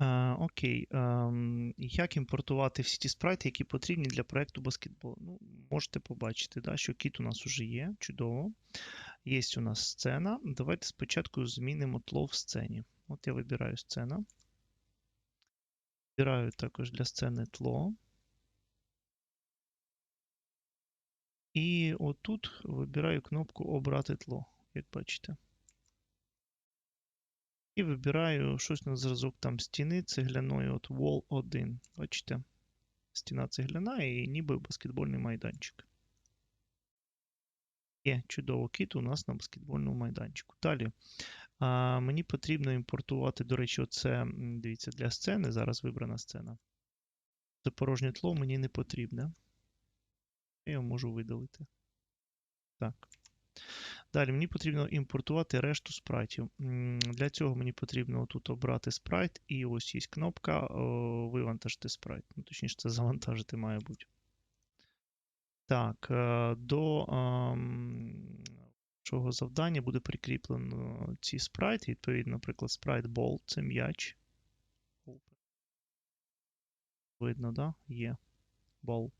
Е, окей. ем, як імпортувати всі ті спрайти, які потрібні для проекту баскетболу? Ну, можете побачити, да, що кіт у нас вже є. Чудово. Є у нас сцена. Давайте спочатку змінимо тло в сцені. От я вибираю сцена. Вибираю також для сцени тло. І отут вибираю кнопку Обрати тло, як бачите. І вибираю щось на зразок там стіни цегляної, от Wall 1. Бачите? Стіна цегляна і ніби баскетбольний майданчик. Є чудово кіт у нас на баскетбольному майданчику. Далі. А, Мені потрібно імпортувати, до речі, оце, дивіться, для сцени. Зараз вибрана сцена. Це порожнє тло мені не потрібне. Я його можу видалити. Так. Далі мені потрібно імпортувати решту спрайтів. Для цього мені потрібно тут обрати спрайт, і ось є кнопка вивантажити спрайт. Ну, точніше, це завантажити має бути. Так, е, до ем, чого завдання буде прикріплено ці спрайти. Відповідно, наприклад, спрайт Ball це м'яч. Видно, да? Є. Ball.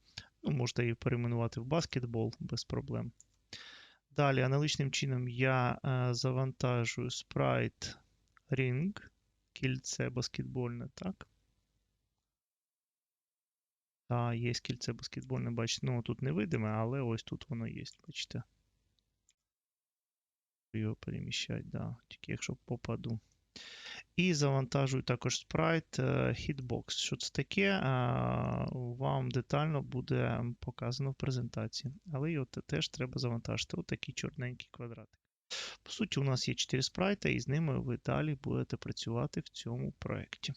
Ну, можете її перейменувати в баскетбол без проблем. Далі, аналогічним чином, я е, завантажую спрайт Ring, кільце баскетбольне, так? Та, є кільце баскетбольне, бачите, ну тут не видиме, але ось тут воно є, бачите. Його переміщать, да, тільки якщо попаду. І завантажую також спрайт е, Hitbox. Що це таке? Е, Вам детально буде показано в презентації. Але його теж треба завантажити. Отакий такий чорненький квадратик. По суті, у нас є 4 спрайта, і з ними ви далі будете працювати в цьому проєкті.